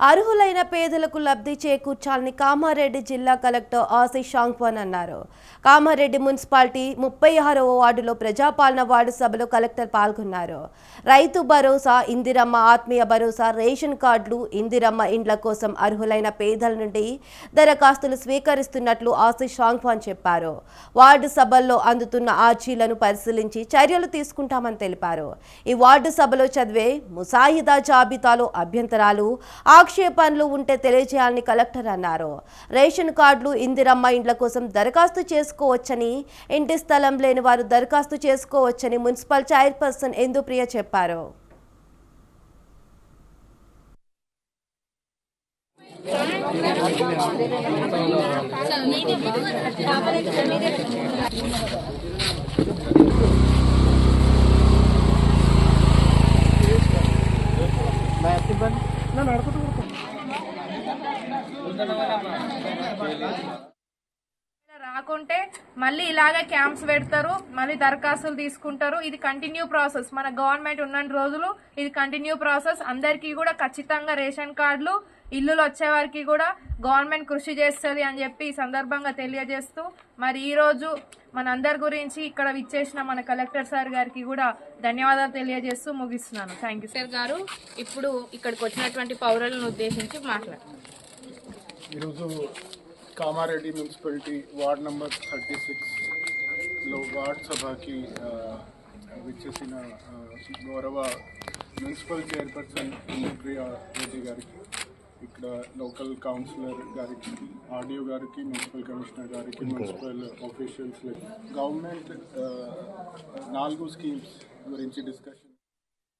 అర్హులైన పేదలకు లబ్ధి చేకూర్చాలని కామారెడ్డి జిల్లా కలెక్టర్ ఆశీష్ షాంక్వాన్ అన్నారు. కామారెడ్డి మున్సిపాలిటీ ముప్పై ఆరవ వార్డులో ప్రజాపాలన వార్డు సభలో కలెక్టర్ పాల్గొన్నారు. రైతు భరోసా ఇందిరమ్మ ఆత్మీయ భరోసా రేషన్ కార్డులు ఇందిరమ్మ ఇండ్ల కోసం అర్హులైన పేదల నుండి దరఖాస్తులు స్వీకరిస్తున్నట్లు ఆశీష్ షాంక్వాన్ చెప్పారు. వార్డు సభల్లో అందుతున్న ఆర్జీలను పరిశీలించి చర్యలు తీసుకుంటామని తెలిపారు. ఈ వార్డు సభలో చదివే ముసాయిదా జాబితాలో అభ్యంతరాలు ఆక్షేపణలు ఉంటే తెలియజేయాలని కలెక్టర్ అన్నారు. రేషన్ కార్డులు ఇందిరమ్మ ఇండ్ల కోసం దరఖాస్తు చేసుకోవచ్చని ఇంటి స్థలం లేని వారు దరఖాస్తు చేసుకోవచ్చని మున్సిపల్ చైర్పర్సన్ ఇందుప్రియ చెప్పారు. రాకుంటే మళ్ళీ ఇలాగే క్యాంప్స్ పెడతారు మళ్ళీ దరఖాస్తులు తీసుకుంటారు. ఇది కంటిన్యూ ప్రాసెస్ మన గవర్నమెంట్ ఉన్న రోజులు ఇది కంటిన్యూ ప్రాసెస్ అందరికీ కూడా ఖచ్చితంగా రేషన్ కార్డులు ఇల్లులు వచ్చే వారికి కూడా గవర్నమెంట్ కృషి చేస్తుంది అని చెప్పి ఈ సందర్భంగా తెలియజేస్తూ మరి ఈరోజు మనందరి గురించి ఇక్కడ విచ్చేసిన మన కలెక్టర్ సార్ గారికి కూడా ధన్యవాదాలు తెలియజేస్తూ ముగిస్తున్నాను. థ్యాంక్ యూ సార్ గారు ఇప్పుడు ఇక్కడికి వచ్చినటువంటి పౌరులను ఉద్దేశించి మాట్లాడుతున్నాను ఈరోజు Kamareddy municipality ward number thirty సిక్స్లో వార్డ్ సభకి విచ్చేసిన గౌరవ మున్సిపల్ చైర్పర్సన్ ఇంద్రప్రియ రెడ్డి గారికి ఇక్కడ లోకల్ కౌన్సిలర్ గారికి ఆర్డీఓ గారికి మున్సిపల్ కమిషనర్ గారికి మున్సిపల్ ఆఫీషియల్స్ గవర్నమెంట్ నాలుగు స్కీమ్స్ గురించి డిస్కషన్